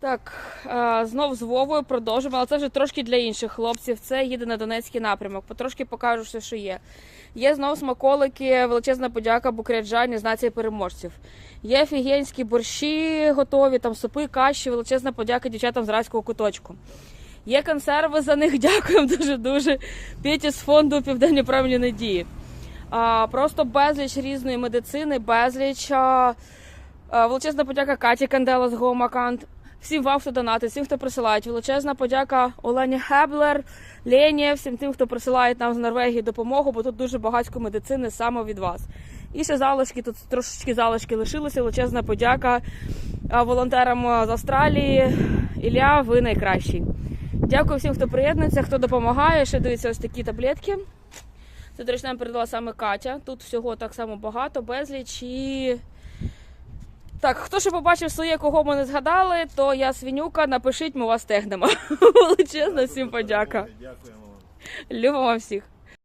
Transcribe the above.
Так, е, знов з Вовою продовжимо, але це вже трошки для інших хлопців. Це їде на Донецький напрямок. Потрошки покажу все, що є. Є знов смаколики, величезна подяка Букряджані з нації переможців. Є фігенські борщі готові, там супи, каші, величезна подяка дівчатам з райського куточку. Є консерви за них, дякуємо дуже-дуже. Петі з фонду Південні правильні надії. А, просто безліч різної медицини, безліч. А, а, величезна подяка Каті Кандела з Гомакант. Всім вам, хто донатить, всім, хто присилають. Величезна подяка Олені Хеблер, Лені, всім тим, хто присилає нам з Норвегії допомогу, бо тут дуже багатько медицини саме від вас. І ще залишки, тут трошечки залишки лишилися. Величезна подяка волонтерам з Австралії. Ілля, ви найкращий. Дякую всім, хто приєднується, хто допомагає. Ще дивіться ось такі таблетки. Це, до речі, нам передала саме Катя. Тут всього так само багато, безліч і. Так, хто ще побачив своє, кого ми не згадали, то я свінюка. напишіть, ми вас тегнемо. Величезна всім подяка. Дякуємо вам. Любимо всіх.